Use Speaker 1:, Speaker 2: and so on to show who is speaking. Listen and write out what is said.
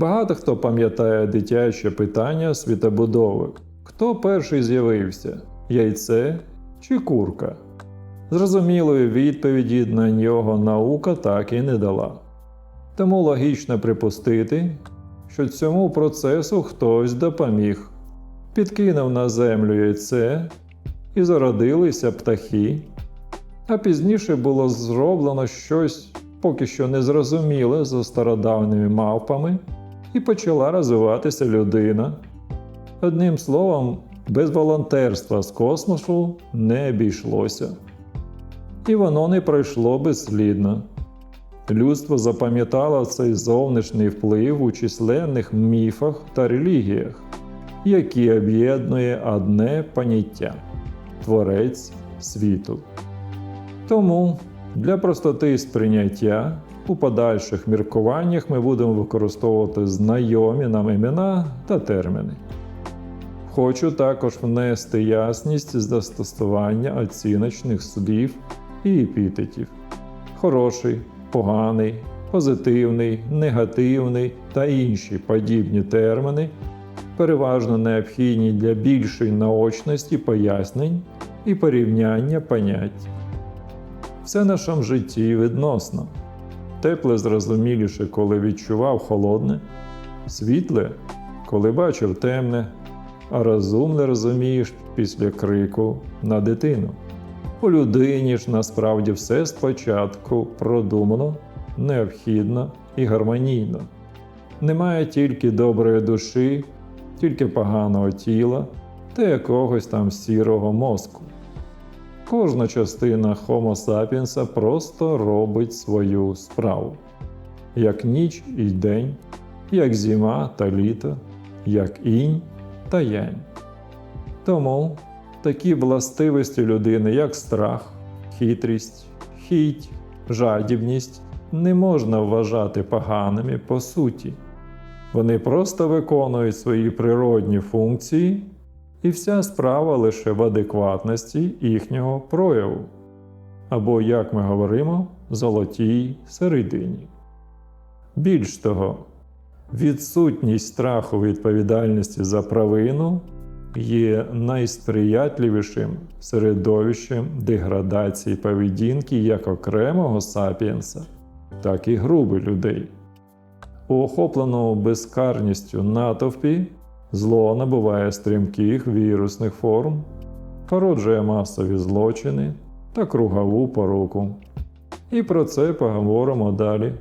Speaker 1: Багато хто пам'ятає дитяче питання світобудови. Хто перший з'явився? Яйце чи курка? Зрозумілої відповіді на нього наука так і не дала. Тому логічно припустити, що цьому процесу хтось допоміг, підкинув на землю яйце і зародилися птахи, а пізніше було зроблено щось поки що незрозуміле за стародавніми мавпами, і почала розвиватися людина. Одним словом, без волонтерства з космосу не обійшлося. І воно не пройшло безслідно. Людство запам'ятало цей зовнішній вплив у численних міфах та релігіях, які об'єднує одне поняття творець світу. Тому для простоти сприйняття у подальших міркуваннях ми будемо використовувати знайомі нам імена та терміни. Хочу також внести ясність з застосування оціночних слів і епітетів. Хороший, поганий, позитивний, негативний та інші подібні терміни переважно необхідні для більшої наочності пояснень і порівняння понять. Все в нашому житті відносно. Тепле зрозуміліше, коли відчував холодне, світле, коли бачив темне, а розумне розумієш після крику на дитину. У людині ж насправді все спочатку продумано, необхідно і гармонійно. Немає тільки доброї душі, тільки поганого тіла та якогось там сірого мозку. Кожна частина Homo sapiens просто робить свою справу. Як ніч і день, як зима та літо, як інь та янь. Тому такі властивості людини, як страх, хитрість, хіть, жадібність, не можна вважати поганими по суті. Вони просто виконують свої природні функції, і вся справа лише в адекватності їхнього прояву, або, як ми говоримо, золотій середині. Більш того, відсутність страху відповідальності за провину є найсприятливішим середовищем деградації поведінки як окремого сапіенса, так і групи людей. У охопленому безкарністю натовпі зло набуває стрімких вірусних форм, породжує масові злочини та кругову поруку. І про це поговоримо далі.